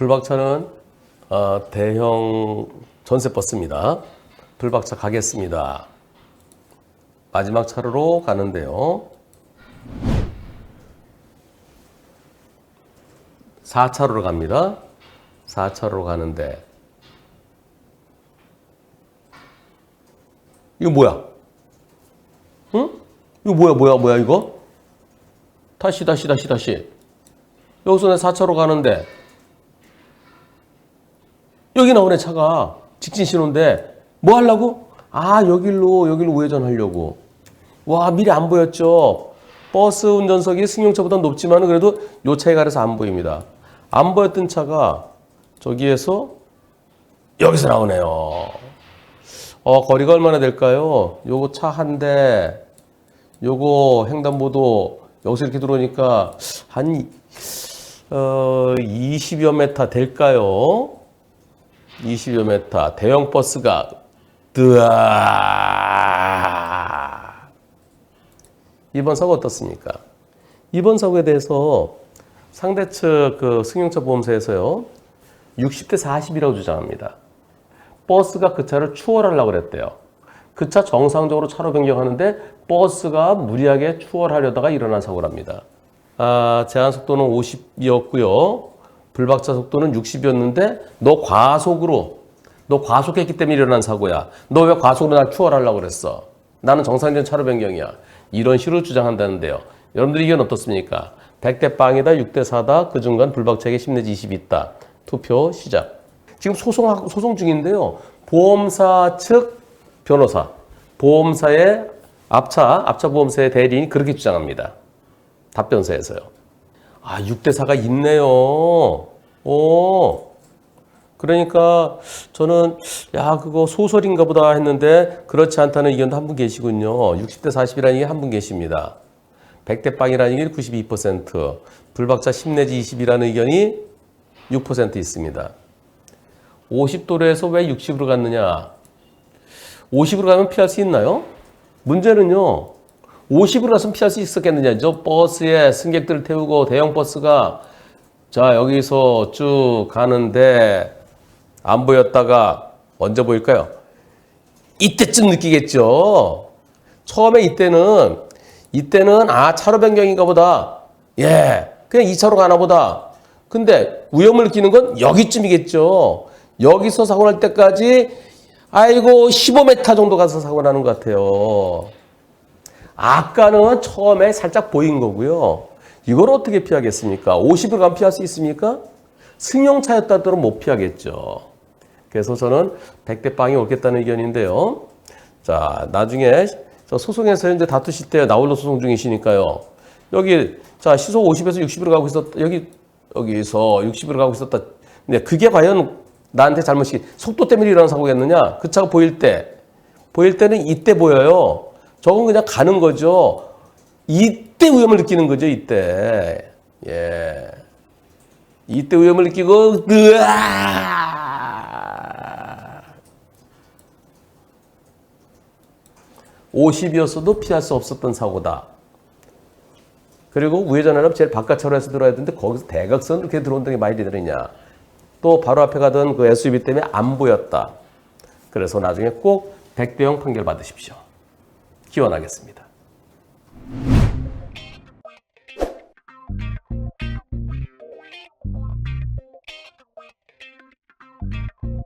불박차는 어, 대형 전세 버스입니다. 불박차 가겠습니다. 마지막 차로로 가는데요. 4차로로 갑니다. 4차로로 가는데 이거 뭐야? 응? 이거 뭐야 뭐야 뭐야 이거? 다시 다시 다시 다시 여기서 내 4차로 가는데 여기 나오네 차가 직진 신호인데 뭐 하려고? 아 여길로 여길로 우회전하려고 와 미리 안 보였죠 버스 운전석이 승용차보다 높지만 그래도 요 차이가 그래서 안 보입니다 안 보였던 차가 저기에서 여기서 나오네요 어 거리가 얼마나 될까요? 요거 차 한 대 요거 횡단보도 여기서 이렇게 들어오니까 한 어, 20여 메타 될까요? 20여 메타 대형 버스가 뜨아 이번 사고 어떻습니까? 이번 사고에 대해서 상대 측그 승용차 보험사에서요 60대 40이라고 주장합니다. 버스가 그 차를 추월하려고 그랬대요. 그 차 정상적으로 차로 변경하는데 버스가 무리하게 추월하려다가 일어난 사고랍니다. 아, 제한 속도는 50이었고요. 불박차 속도는 60이었는데 너 과속으로 너 과속했기 때문에 일어난 사고야. 너 왜 과속으로 날 추월하려고 그랬어? 나는 정상적인 차로 변경이야. 이런 식으로 주장한다는데요. 여러분들 의견 어떻습니까? 100대 빵이다, 6대 4다, 그 중간 불박차에게 10 내지 20이 있다. 투표 시작. 지금 소송, 소송 중인데요. 보험사 측 변호사, 보험사의 앞차, 앞차 보험사의 대리인이 그렇게 주장합니다. 답변서에서요. 아, 6대 4가 있네요. 오. 그러니까 저는 야, 그거 소설인가 보다 했는데 그렇지 않다는 의견도 한 분 계시군요. 60대 40이라는 게 한 분 계십니다. 100대 빵이라는 게 92%, 불박자 10 내지 20이라는 의견이 6% 있습니다. 50도로에서 왜 60으로 갔느냐? 50으로 가면 피할 수 있나요? 문제는요. 50으로 갔으면 피할 수 있었겠느냐? 저 버스에 승객들을 태우고 대형 버스가 자 여기서 쭉 가는데 안 보였다가 언제 보일까요? 이때쯤 느끼겠죠. 처음에 이때는 이때는 아 차로 변경인가 보다. 예, 그냥 2차로 가나 보다. 근데 위험을 느끼는 건 여기쯤이겠죠. 여기서 사고 날 때까지 아이고 15m 정도 가서 사고 나는 것 같아요. 아까는 처음에 살짝 보인 거고요. 이걸 어떻게 피하겠습니까? 50을 가면 피할 수 있습니까? 승용차였다 하더라도 못 피하겠죠. 그래서 저는 100대 빵이 옳겠다는 의견인데요. 자, 나중에 저 소송에서 이제 다투실 때 나홀로 소송 중이시니까요. 여기 자 시속 50에서 60으로 가고 있었다. 여기 여기서 60으로 가고 있었다. 근데 그게 과연 나한테 잘못이 속도 때문에 일어난 사고겠느냐? 그 차가 보일 때 보일 때는 이때 보여요. 저건 그냥 가는 거죠. 이 때 위험을 느끼는 거죠. 이때 예. 이때 위험을 느끼고 으아! 50이었어도 피할 수 없었던 사고다. 그리고 우회전하려면 제일 바깥 차로에서 들어야 되는데 거기서 대각선으로 이렇게 들어온다는 게 말이 되느냐. 또 바로 앞에 가던 그 SUV 때문에 안 보였다. 그래서 나중에 꼭 100대 0 판결 받으십시오. 기원하겠습니다.